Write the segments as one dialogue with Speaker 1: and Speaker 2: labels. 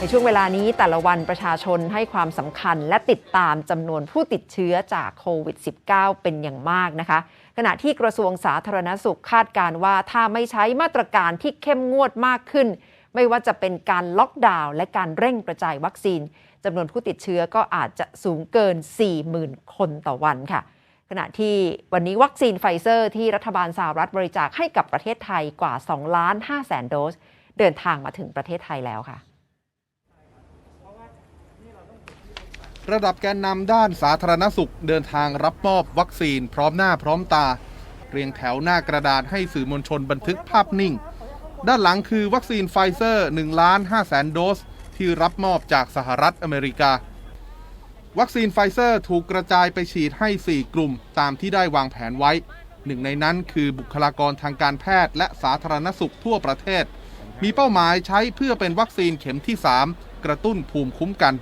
Speaker 1: ในช่วงเวลานี้แต่ละวันประชาชนให้ความสำคัญและติดตามจำนวนผู้ติดเชื้อจากโควิด -19 เป็นอย่างมากนะคะ ขณะที่กระทรวงสาธารณสุขคาดการว่าถ้าไม่ใช้มาตรการที่เข้มงวดมากขึ้น ไม่ว่าจะเป็นการล็อกดาวน์และการเร่งกระจายวัคซีนจำนวนผู้ติดเชื้อก็อาจจะสูงเกิน 40,000 คนต่อวันค่ะ ขณะที่วันนี้วัคซีนไฟเซอร์ที่รัฐบาลสหรัฐบริจาคให้กับประเทศไทยกว่า2ล้าน5แสนโดส เดินทางมาถึงประเทศไทยแล้วค่ะ
Speaker 2: ระดับแกนนำด้านสาธารณสุขเดินทางรับมอบวัคซีนพร้อมหน้าพร้อมตา เรียงแถวหน้ากระดาษให้สื่อมวลชนบันทึกภาพนิ่ง ด้านหลังคือวัคซีนไฟเซอร์1ล้าน5แสนโดส ที่รับมอบจากสหรัฐอเมริกา วัคซีนไฟเซอร์ถูกกระจายไปฉีดให้ 4 กลุ่มตามที่ได้วางแผนไว้ หนึ่งในนั้นคือบุคลากรทางการแพทย์และสาธารณสุขทั่วประเทศ มีเป้าหมายใช้เพื่อเป็นวัคซีนเข็มที่ 3 กระตุ้นภูมิคุ้มกัน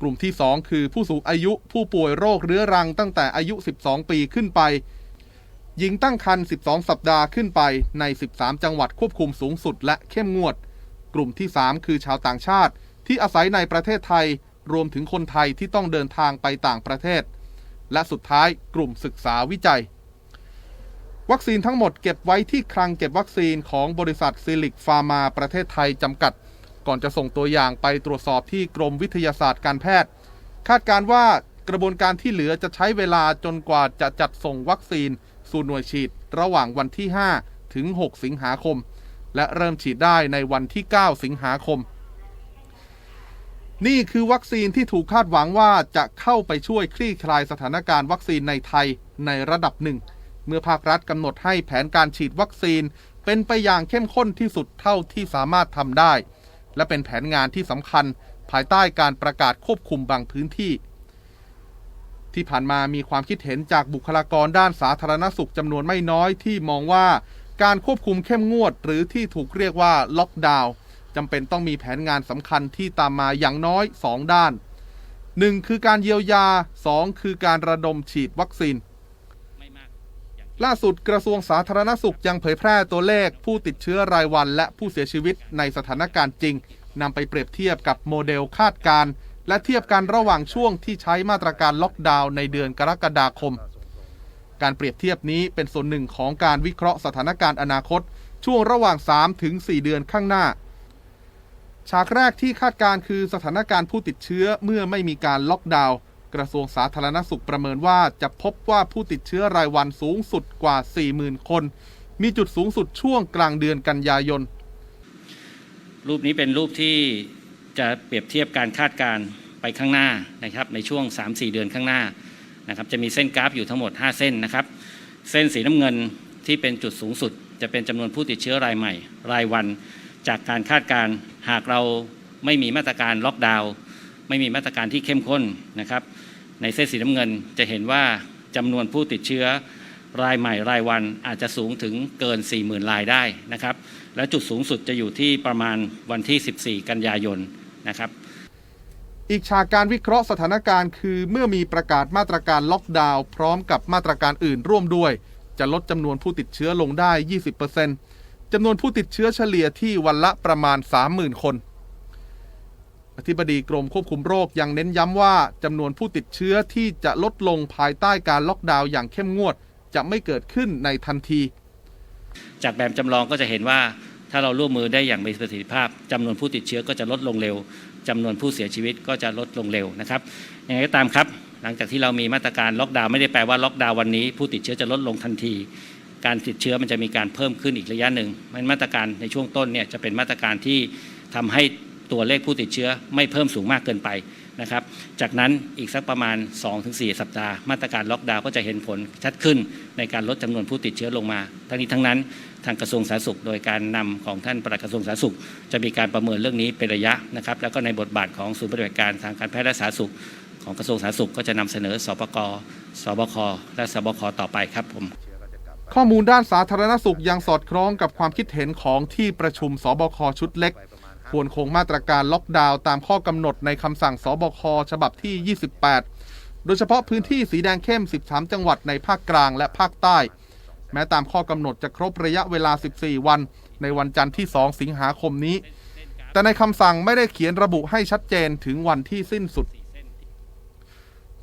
Speaker 2: กลุ่มที่ 2 คือผู้สูงอายุผู้ป่วยโรคเรื้อรังตั้งแต่อายุ 12 ปีขึ้นไป หญิงตั้งครรภ์ 12 สัปดาห์ขึ้นไปใน 13 จังหวัดควบคุมสูงสุดและเข้มงวด กลุ่มที่ 3 คือชาวต่างชาติ ที่อาศัยในประเทศไทย รวมถึงคนไทยที่ต้องเดินทางไปต่างประเทศ และสุดท้ายกลุ่มศึกษาวิจัย วัคซีนทั้งหมดเก็บไว้ที่คลังเก็บวัคซีนของบริษัทซิลิกฟาร์มาประเทศไทยจำกัด ก่อนจะส่งตัวอย่างไปตรวจสอบที่กรมวิทยาศาสตร์การแพทย์ คาดการว่ากระบวนการที่เหลือจะใช้เวลาจนกว่าจะจัดส่งวัคซีน สู่หน่วยฉีดระหว่างวันที่ 5 ถึง 6 สิงหาคม และเริ่มฉีดได้ในวันที่ 9 สิงหาคม นี่คือวัคซีนที่ถูกคาดหวังว่าจะเข้าไปช่วยคลี่คลายสถานการณ์วัคซีนในไทยในระดับหนึ่ง เมื่อภาครัฐกำหนดให้แผนการฉีดวัคซีนเป็นไปอย่างเข้มข้นที่สุดเท่าที่สามารถทำได้ และเป็นแผนงานที่สำคัญภายใต้การประกาศควบคุมบางพื้นที่ ที่ผ่านมามีความคิดเห็นจากบุคลากรด้านสาธารณสุขจำนวนไม่น้อยที่มองว่าการควบคุมเข้มงวด หรือที่ถูกเรียกว่าล็อกดาวน์จำเป็นต้องมีแผนงานสำคัญที่ตามมาอย่างน้อย 2 ด้าน 1. คือการเยียวยา 2. คือการระดมฉีดวัคซีน ล่าสุดกระทรวงสาธารณสุขยังเผยแพร่ตัวเลขผู้ติดเชื้อรายวันและผู้เสียชีวิตในสถานการณ์จริงนำไปเปรียบเทียบกับโมเดลคาดการณ์และเทียบกันระหว่างช่วงที่ใช้มาตรการล็อกดาวน์ในเดือนกรกฎาคม การเปรียบเทียบนี้เป็นส่วนหนึ่งของการวิเคราะห์สถานการณ์อนาคต ช่วงระหว่าง3ถึง4เดือนข้างหน้า ฉากแรกที่คาดการณ์คือสถานการณ์ผู้ติดเชื้อเมื่อไม่มีการล็อกดาวน์ กระทรวงสาธารณสุขประเมินว่าจะพบว่าผู้ติดเชื้อรายวันสูงสุดกว่า 40,000 คน มีจุดสูงสุดช่วงกลางเดือนกันยายน
Speaker 3: รูปนี้เป็นรูปที่จะเปรียบเทียบการคาดการณ์ไปข้างหน้านะครับในช่วง 3-4 เดือนข้างหน้านะครับจะมีเส้นกราฟอยู่ทั้งหมด 5 เส้นนะครับ เส้นสีน้ำเงินที่เป็นจุดสูงสุด จะเป็นจำนวนผู้ติดเชื้อรายใหม่ รายวัน จากการคาดการณ์หากเราไม่มีมาตรการล็อกดาวน์ ไม่มีมาตรการที่เข้มข้นนะครับ ในเส้นสีน้ำเงินจะเห็นว่าจำนวนผู้ติดเชื้อรายใหม่รายวันอาจจะสูงถึงเกิน 40,000รายได้นะครับ และจุดสูงสุดจะอยู่ที่ประมาณวันที่ 14 กันยายนนะครับ
Speaker 2: อีกฉากการวิเคราะห์สถานการณ์คือเมื่อมีประกาศมาตรการล็อกดาวน์พร้อมกับมาตรการอื่นร่วมด้วย จะลดจำนวนผู้ติดเชื้อลงได้ 20%จำนวนผู้ติดเชื้อเฉลี่ยที่วันละประมาณ 30,000 คน อธิบดีกรมควบคุมโรคยังเน้นย้ำว่าจำนวนผู้ติดเชื้อที่จะลดลงภายใต้การล็อกดาวน์อย่างเข้มงวด จะไม่เกิดขึ้นในทันที
Speaker 3: จากแบบจำลองก็จะเห็นว่าถ้าเราร่วมมือได้อย่างมีประสิทธิภาพจำนวนผู้ติดเชื้อก็จะลดลงเร็วจำนวนผู้เสียชีวิตก็จะลดลงเร็วนะครับยังไงก็ตามครับ หลังจากที่เรามีมาตรการล็อกดาวน์ไม่ได้แปลว่าล็อกดาวน์วันนี้ ผู้ติดเชื้อจะลดลงทันที การติดเชื้อมันจะมีการเพิ่มขึ้นอีกระยะหนึ่งมันมาตรการในช่วงต้นเนี่ยจะเป็นมาตรการที่ทำให้ ตัวเลขผู้ติดเชื้อไม่เพิ่มสูงมากเกินไปนะครับ จากนั้นอีกสักประมาณ 2-4 สัปดาห์ มาตรการล็อกดาวน์ก็จะเห็นผลชัดขึ้นในการลดจำนวนผู้ติดเชื้อลงมา ทั้งนี้ทั้งนั้นทางกระทรวงสาธารณสุข โดยการนำของท่านปลัดกระทรวงสาธารณสุข จะมีการประเมินเรื่องนี้เป็นระยะนะครับ แล้วก็ในบทบาทของศูนย์ปฏิบัติการทางการแพทย์และสาธารณสุข ของกระทรวงสาธารณสุขก็จะนำเสนอสปกสบค และสบคต่อไปครับผม
Speaker 2: ข้อมูลด้านสาธารณสุขยังสอดคล้องกับความคิดเห็นของที่ประชุมสบคชุดเล็ก ควรคงมาตรการล็อกดาวน์ตามข้อกำหนดในคำสั่งสบคฉบับที่ 28 โดยเฉพาะพื้นที่สีแดงเข้ม 13 จังหวัดในภาคกลางและภาคใต้ แม้ตามข้อกำหนดจะครบระยะเวลา 14 วัน ในวันจันทร์ที่ 2 สิงหาคมนี้ แต่ในคำสั่งไม่ได้เขียนระบุให้ชัดเจนถึงวันที่สิ้นสุด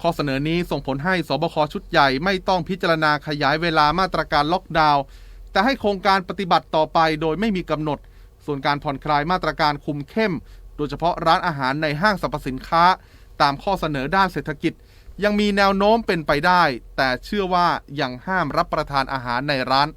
Speaker 2: ข้อเสนอนี้ส่งผลให้สบคชุดใหญ่ไม่ต้องพิจารณาขยายเวลามาตรการล็อกดาวน์แต่ให้โครงการปฏิบัติต่อไปโดยไม่มีกำหนด ส่วนการผ่อนคลายมาตรการคุมเข้ม โดยเฉพาะร้านอาหารในห้างสรรพสินค้า ตามข้อเสนอด้านเศรษฐกิจ ยังมีแนวโน้มเป็นไปได้ แต่เชื่อว่ายังห้ามรับประทานอาหารในร้าน